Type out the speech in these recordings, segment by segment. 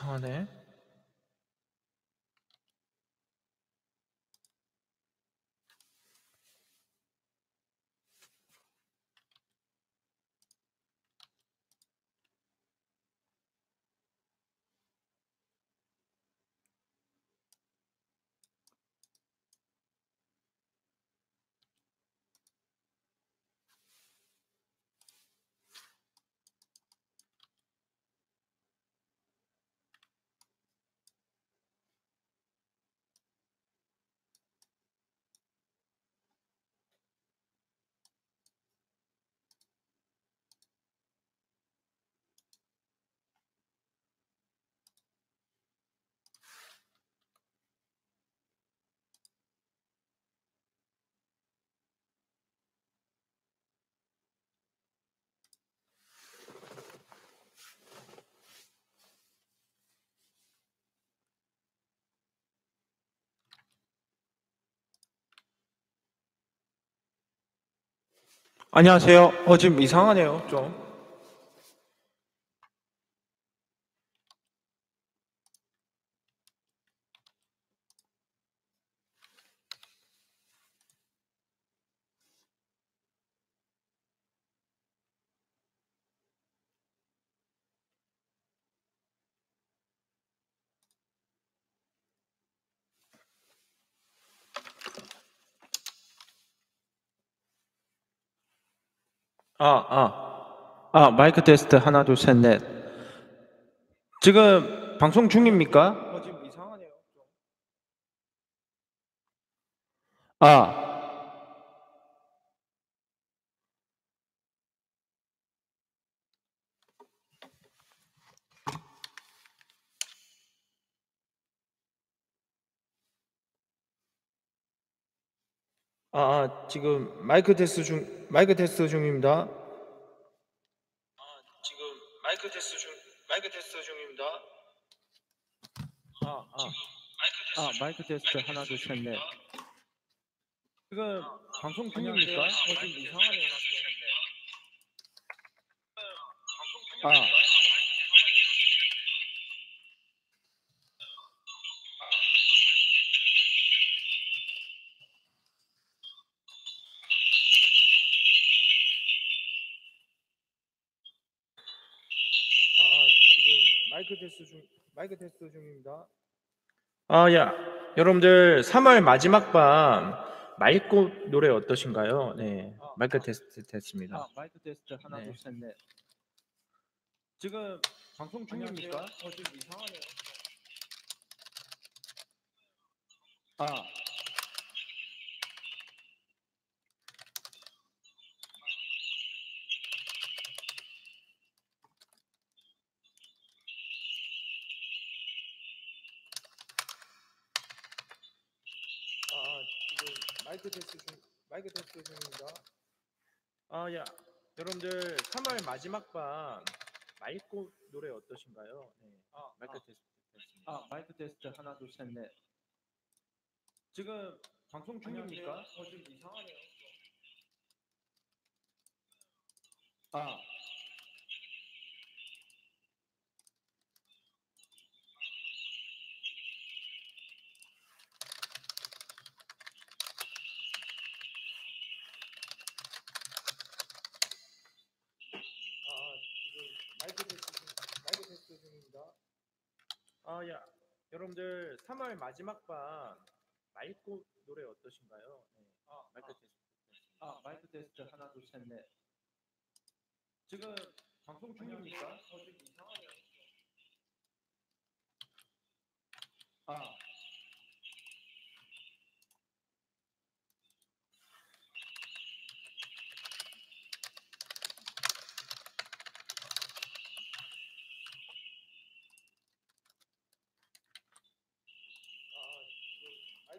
이상하네. 안녕하세요. 어, 지금 이상하네요, 좀. 아, 아. 아, 마이크 테스트 하나, 둘, 셋, 넷. 지금 방송 중입니까? 어. 아. 아, 아, 지금 마이크 테스트 중, 마이크 테스트 중입니다. 아, 지금 마이크 테스트 중, 마이크 테스트 중입니다. 아, 아. 아, 마이크 테스트 하나, 둘, 셋, 넷. 지금 방송 중입니까? 어, 지금 이상하네요. 아. 아, 아, 지금 마이크 테스트 중 마이크 테스트 중입니다. 아, 야, 여러분들 3월 마지막 밤 맑고 노래 어떠신가요? 네, 마이크 테스트 됐습니다. 아, 마이크 테스트 하나, 네. 둘, 셋, 넷. 지금 방송 중입니까? 어, 지금 이상하네요. 아, 아, 지금 마이크 테스트 중 마이크 테스트 중입니다. 아, 야, 여러분들 3월 마지막 밤 맑고 노래 어떠신가요? 네, 아, 마이크 아. 테스트 됐습니다. 아, 마이크 테스트 하나, 둘, 셋, 넷. 지금 방송 중입니까? 어, 지금 이상하네요. 아, 아, 지금 마이크 테스트 중, 마이크 테스트 중입니다. 아, 야, 여러분들 3월 마지막 밤 맑고 노래 어떠신가요? 네, 아, 마이크 아. 테스트. 아, 마이크 테스트 하나, 둘, 셋, 넷. 지금 방송 중입니까? 아, 아,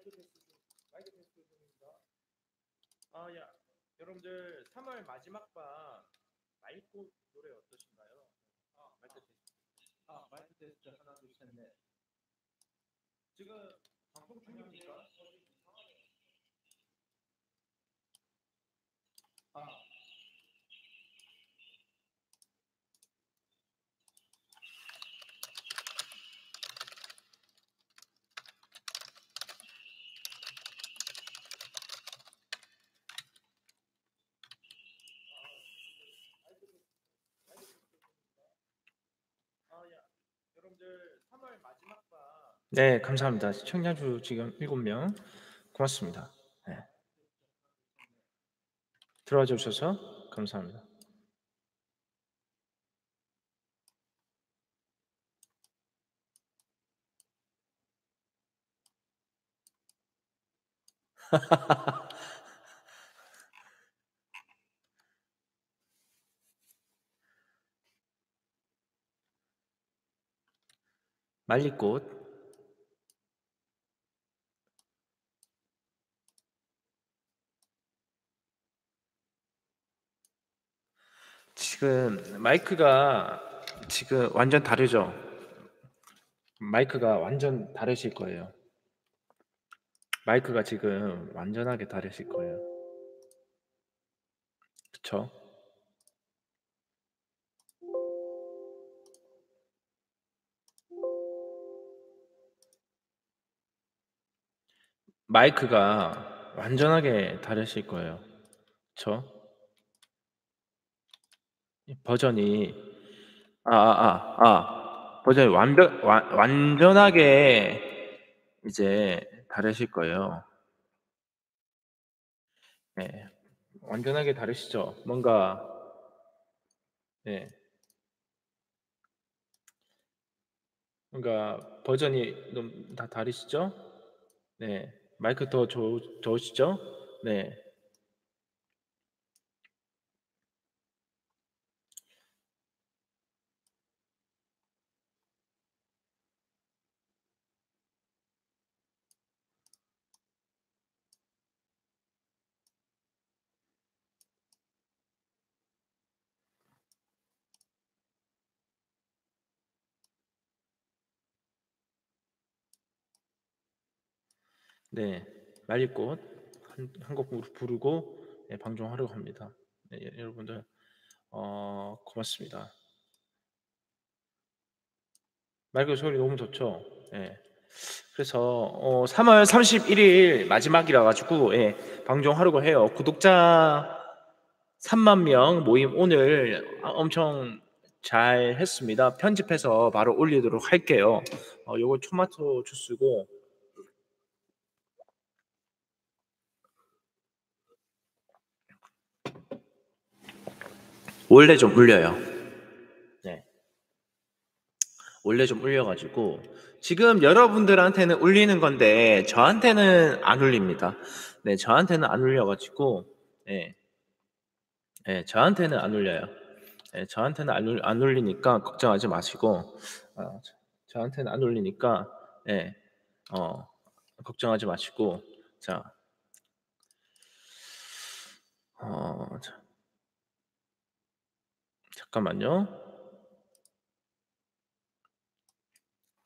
마이크 테스트 중, 마이크 테스트 중입니다. 아, 야, 여러분들 3월 마지막 밤 맑고 노래 어떠신가요? 아, 마이크 테스트. 아, 마이크 테스트 하나, 둘, 셋, 넷. 지금 방송 중입니까? 아, 네, 감사합니다. 시청자 수 지금 7명. 고맙습니다. 네. 들어와 주셔서 감사합니다. 말리꽃 지금 마이크가 지금 완전 다르죠? 마이크가 완전 다르실 거예요. 마이크가 지금 완전하게 다르실 거예요. 그쵸? 마이크가 완전하게 다르실 거예요. 그쵸? 이 버전이 아, 아, 아, 아. 버전이 완벽 완, 완전하게 이제 다르실 거예요. 네. 완전하게 다르시죠? 뭔가 네. 뭔가 버전이 좀 다 다르시죠? 네. 마이크 더 좋, 좋으시죠? 네. 네. 말리꽃 한, 한곡 부르고 네, 방송하려고 합니다. 네, 예, 여러분들 어, 고맙습니다. 말리꽃 소리 너무 좋죠? 예. 그래서 어, 3월 31일 마지막이라 가지고 예, 방송하려고 해요. 구독자 3만 명 모임 오늘 엄청 잘 했습니다. 편집해서 바로 올리도록 할게요. 어, 요거 토마토 주스고 원래 좀 울려요. 네. 원래 좀 울려가지고 지금 여러분들한테는 울리는 건데 저한테는 안 울립니다. 네, 저한테는 안 울려가지고 네, 네 저한테는 안 울려요. 네, 저한테는 안, 울, 안 울리니까 걱정하지 마시고 어, 저한테는 안 울리니까 네, 어, 걱정하지 마시고 자, 어, 자. 잠깐만요.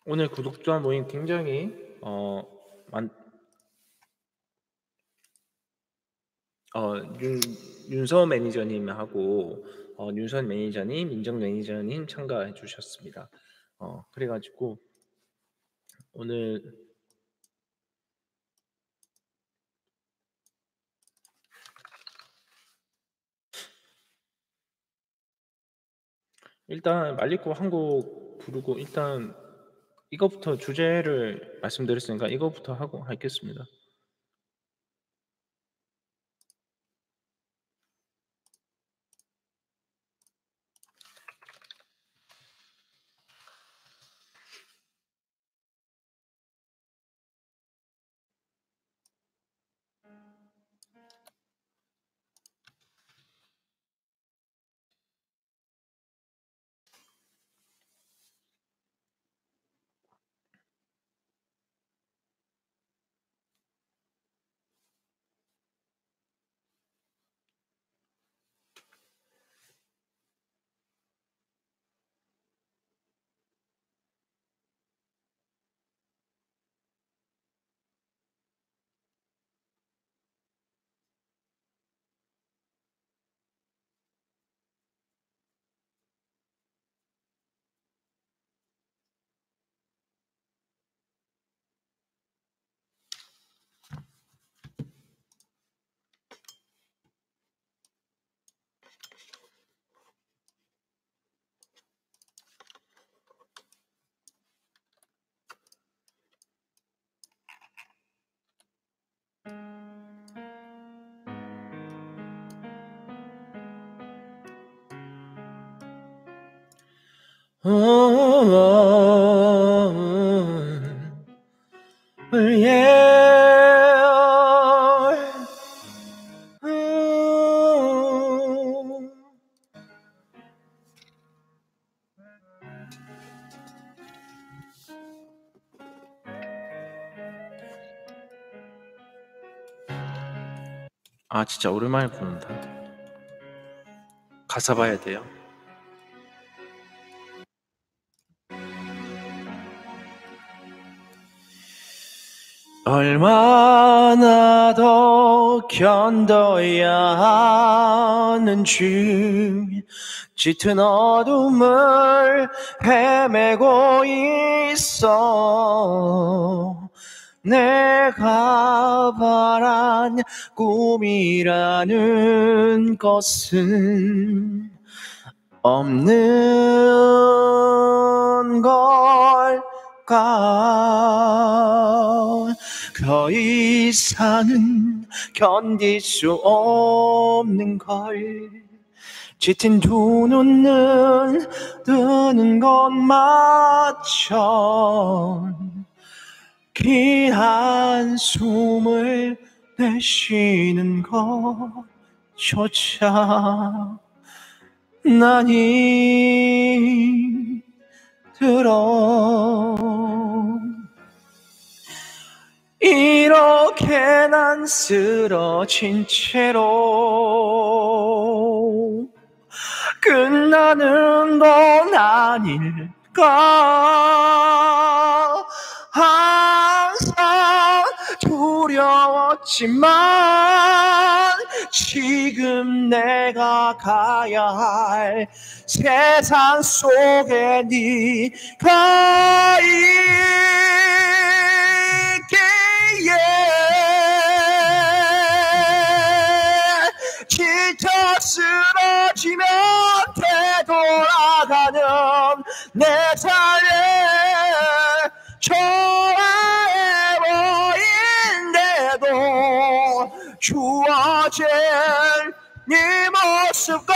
오늘 구독자 모임 굉장히 어, 많, 어, 윤, 윤서 매니저님하고 어, 윤선 매니저님, 민정 매니저님 참가해 주셨습니다. 어, 그래가지고 오늘 일단 말리코 한곡 부르고 일단 이거부터 주제를 말씀드렸으니까 이거부터 하고 하겠습니다. 아 진짜 오랜만에 부른다. 가사 봐야 돼요. 얼마나 더 견뎌야 하는지 짙은 어둠을 헤매고 있어. 내가 바란 꿈이라는 것은 없는 걸 까더 이상은 견딜 수 없는 걸. 짙은 두 눈은 뜨는 것마저 긴 한숨을 내쉬는 것조차 난 힘들어 쓰러진 채로 끝나는 건 아닐까? 항상 두려웠지만 지금 내가 가야 할 세상 속에 네가 있기에 쓰러지면 되돌아가는 내 삶에 초라해 보인데도 주어진 네 모습과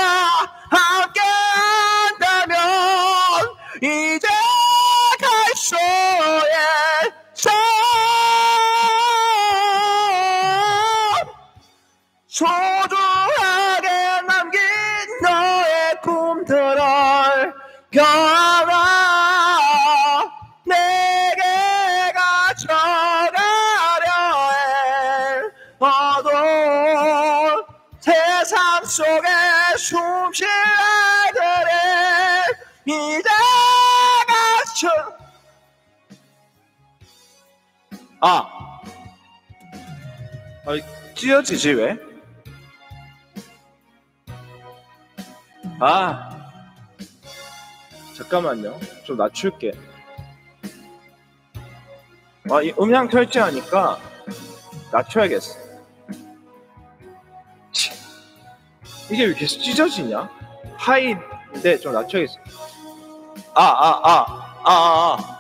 속에 숨쉴 아이들의 이제 갇혀 아, 아 찢어지지 왜? 아, 잠깐만요. 좀 낮출게. 아, 이 음량 설치하니까 낮춰야겠어. 이게 왜 계속 찢어지냐? 하이인데 좀 낮춰야겠어. 아, 아, 아, 아, 아, 아.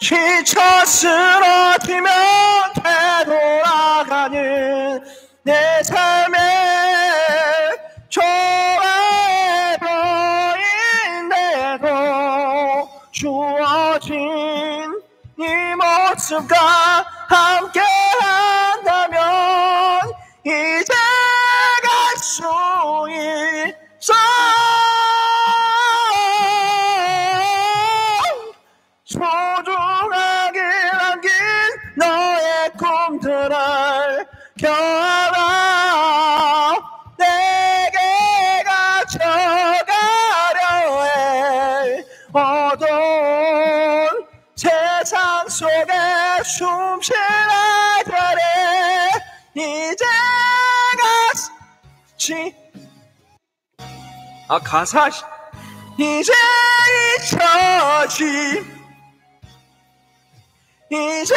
지쳐 쓰러지면 되돌아가는 내 삶에 초라해 보인데도 주어진 네 모습과 함께 꿈들을 겨라 내게 가져가려 해. 어두운 세상 속에 숨쉴 아이들의 이제 같이 아 가사 씨. 이제 잊혀지 이제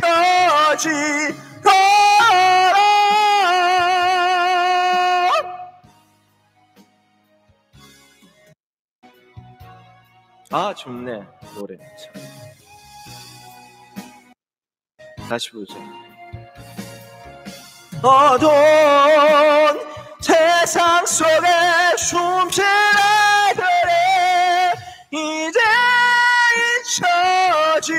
거라. 아 좋네 노래. 참. 다시 보자. 어두운 세 세상 속에 숨쉬는 아이들의 이제 잊혀지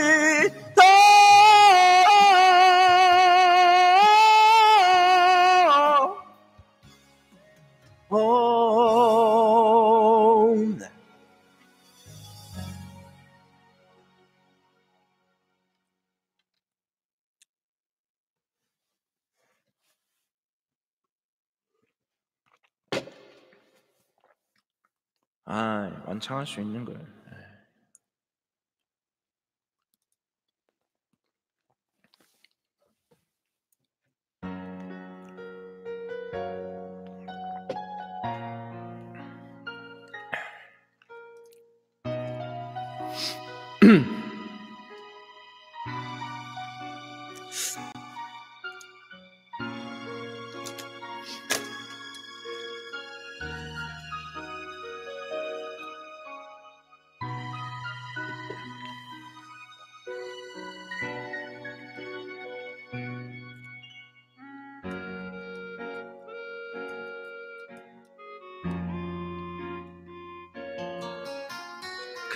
아, 완창할 수 있는 걸.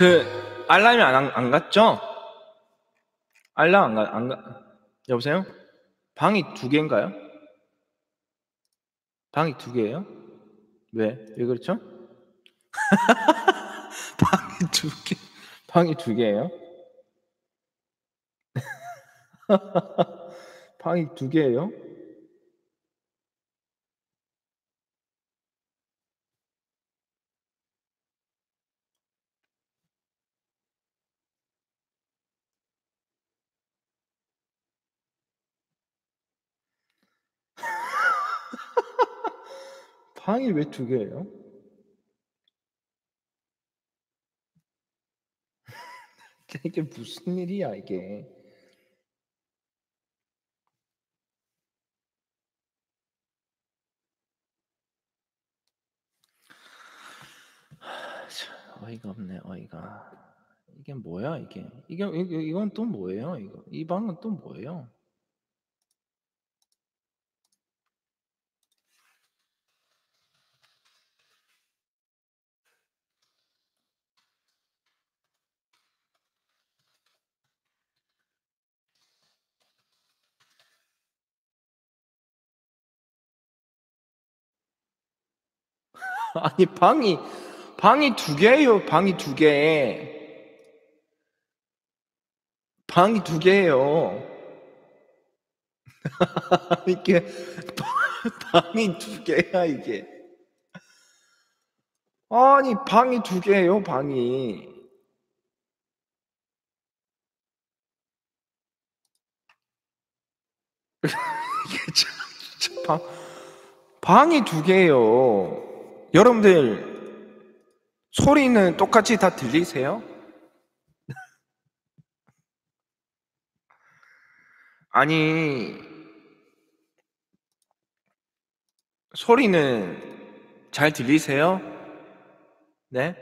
그 알람이 안, 안 갔죠? 알람 안 가, 안 가. 여보세요? 방이 두 개인가요? 방이 두 개예요? 왜? 왜 그렇죠? 방이 두 개. 방이 두 개예요? 방이 두 개예요? 방이 왜 두 개예요? 이게 무슨 일이야 이게? 어이가 없네 어이가. 이게 뭐야 이게? 이게 이- 이건 또 뭐예요 이거? 이 방은 또 뭐예요? 아니 방이 방이 두 개예요. 방이 두 개. 방이 두 개예요. 이게 방이 두 개야 이게. 아니 방이 두 개예요. 방이. 이게 참, 진짜 방 방이 두 개예요. 여러분들 소리는 똑같이 다 들리세요? 아니 소리는 잘 들리세요? 네?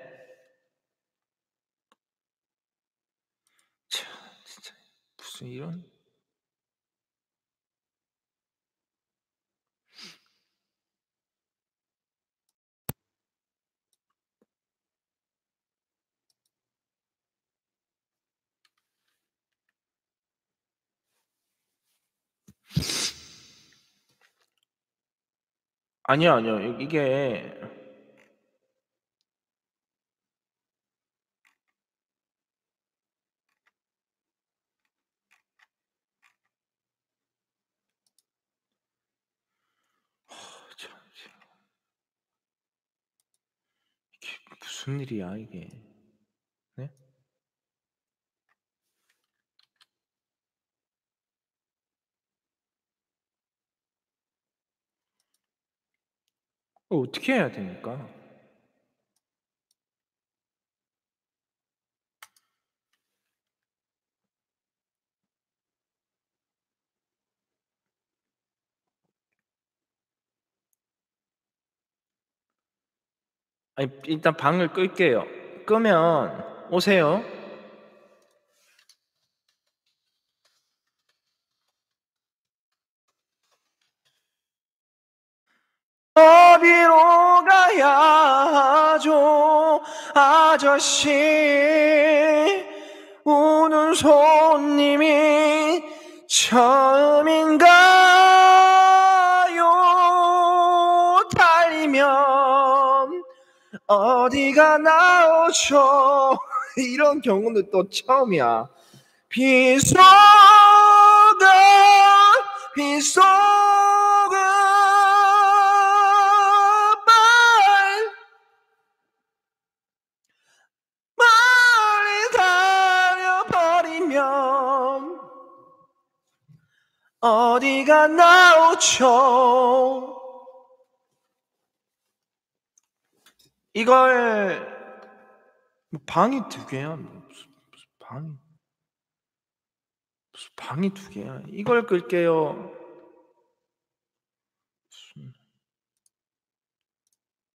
참 진짜 무슨 이런 아니요 아니요. 이게 무슨 일이야 이게 어, 어떻게 해야 됩니까? 아니, 일단 방을 끌게요. 끄면 오세요. 어 디로 가야 하죠? 아저씨 우는 손님이 처음인가요? 달리면 어디가 나오죠? 이런 경우는 또 처음이야. 빗속은 빗속 어디가 나오죠. 이걸 뭐 방이 두 개야? 뭐 무슨, 무슨 방이? 무슨 방이 두 개야? 이걸 끌게요